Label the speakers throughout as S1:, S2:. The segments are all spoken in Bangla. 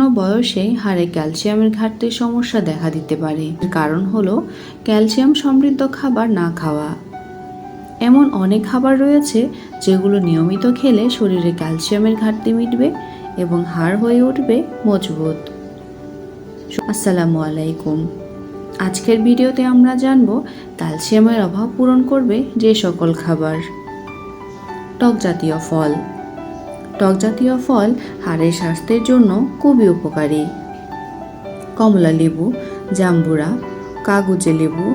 S1: কোনো বয়সে হাড়ে ক্যালসিয়ামের ঘাটতির সমস্যা দেখা দিতে পারে। কারণ হলো ক্যালসিয়াম সমৃদ্ধ খাবার না খাওয়া। এমন অনেক খাবার রয়েছে যেগুলো নিয়মিত খেলে শরীরে ক্যালসিয়ামের ঘাটতি মিটবে এবং হাড় হয়ে উঠবে মজবুত। আসসালামু আলাইকুম। আজকের ভিডিওতে আমরা জানব ক্যালসিয়ামের অভাব পূরণ করবে যে সকল খাবার। টক জাতীয় ফল। টক জাতীয় ফল হাড়ের স্বাস্থ্যের জন্য খুবই উপকারী। কমলা লেবু, জাম্বুরা, কাগজে লেবু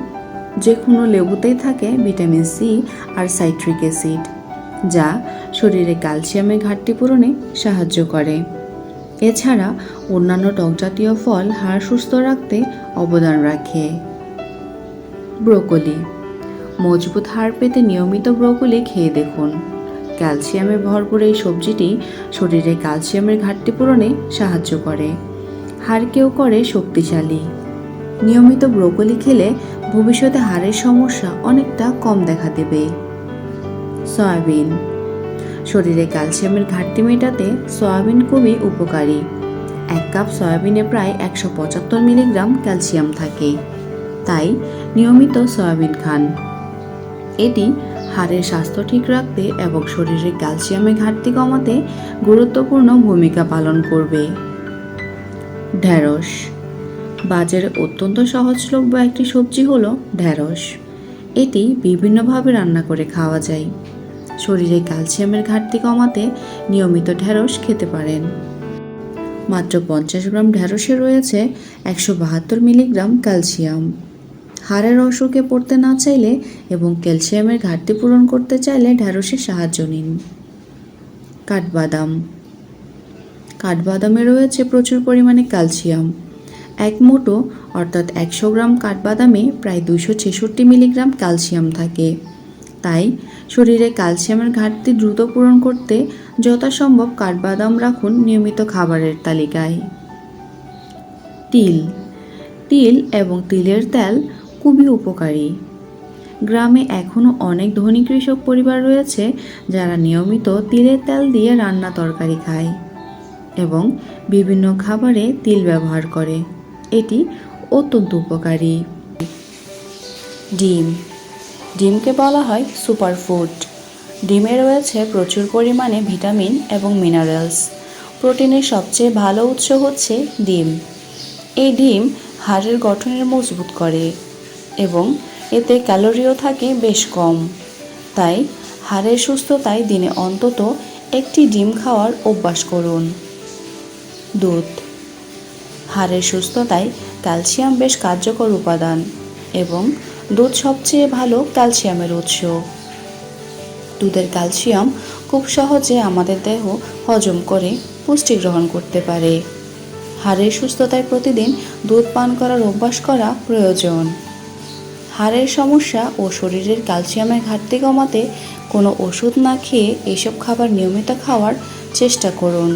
S1: যে কোনো লেবুতেই থাকে ভিটামিন সি আর সাইট্রিক অ্যাসিড, যা শরীরে ক্যালসিয়ামের ঘাটতি পূরণে সাহায্য করে। এছাড়া অন্যান্য টক জাতীয় ফল হাড় সুস্থ রাখতে অবদান রাখে। ব্রোকলি, মজবুত হাড় পেতে নিয়মিত ব্রোকলি খেয়ে দেখুন। ক্যালসিয়ামে ভরপুর এই সবজিটি শরীরে ক্যালসিয়ামের ঘাটতি পূরণে সাহায্য করে। হাড়কেও করে শক্তিশালী। নিয়মিত ব্রোকলি খেলে ভবিষ্যতে হাড়ের সমস্যা অনেকটা কম দেখা দেবে। সয়াবিন। শরীরে ক্যালসিয়ামের ঘাটতি মেটাতে সয়াবিন খুবই উপকারী। এক কাপ সয়াবিনে প্রায় একশো পঁচাত্তর মিলিগ্রাম ক্যালসিয়াম থাকে। তাই নিয়মিত সয়াবিন খান। এটি হাড়ের স্বাস্থ্য ঠিক রাখতে এবং শরীরে ক্যালসিয়ামের ঘাটতি কমাতে গুরুত্বপূর্ণ ভূমিকা পালন করবে। ঢ্যাঁড়স বাজারে অত্যন্ত সহজলভ্য একটি সবজি হলো ঢ্যাঁড়স এটি বিভিন্নভাবে রান্না করে খাওয়া যায়। শরীরে ক্যালসিয়ামের ঘাটতি কমাতে নিয়মিত ঢ্যাঁড়স খেতে পারেন। মাত্র পঞ্চাশ গ্রাম ঢ্যাঁড়সে রয়েছে একশো বাহাত্তর মিলিগ্রাম ক্যালসিয়াম। হাড়ের অসুখে পড়তে না চাইলে এবং ক্যালসিয়ামের ঘাটতি পূরণ করতে চাইলে ঢ্যাঁড়সের সাহায্য নিন। কাঠবাদাম। কাঠবাদামে রয়েছে প্রচুর পরিমাণে ক্যালসিয়াম। এক মোটো অর্থাৎ একশো গ্রাম কাঠবাদামে প্রায় দুশো ছেষট্টি মিলিগ্রাম ক্যালসিয়াম থাকে। তাই শরীরে ক্যালসিয়ামের ঘাটতি দ্রুত পূরণ করতে যথাসম্ভব কাঠবাদাম রাখুন নিয়মিত খাবারের তালিকায়। তিল। তিল এবং তিলের তেল খুবই উপকারী। গ্রামে এখনও অনেক ধনী কৃষক পরিবার রয়েছে যারা নিয়মিত তিলের তেল দিয়ে রান্না তরকারি খায় এবং বিভিন্ন খাবারে তিল ব্যবহার করে। এটি অত্যন্ত উপকারী। ডিম। ডিমকে বলা হয় সুপারফুড। ডিমে রয়েছে প্রচুর পরিমাণে ভিটামিন এবং মিনারেলস। প্রোটিনের সবচেয়ে ভালো উৎস হচ্ছে ডিম। এই ডিম হাড়ের গঠনের মজবুত করে। এবং এতে ক্যালোরিও থাকে বেশ কম। তাই হাড়ের সুস্থতায় দিনে অন্তত একটি ডিম খাওয়ার অভ্যাস করুন। দুধ। হাড়ের সুস্থতায় ক্যালসিয়াম বেশ কার্যকর উপাদান এবং দুধ সবচেয়ে ভালো ক্যালসিয়ামের উৎস। দুধের ক্যালসিয়াম খুব সহজে আমাদের দেহ হজম করে পুষ্টি গ্রহণ করতে পারে। হাড়ের সুস্থতায় প্রতিদিন দুধ পান করার অভ্যাস করা প্রয়োজন। হাড়ের সমস্যা ও শরীরের ক্যালসিয়ামের ঘাটতি কমাতে কোনো ওষুধ না খেয়ে এসব খাবার নিয়মিত খাওয়ার চেষ্টা করুন।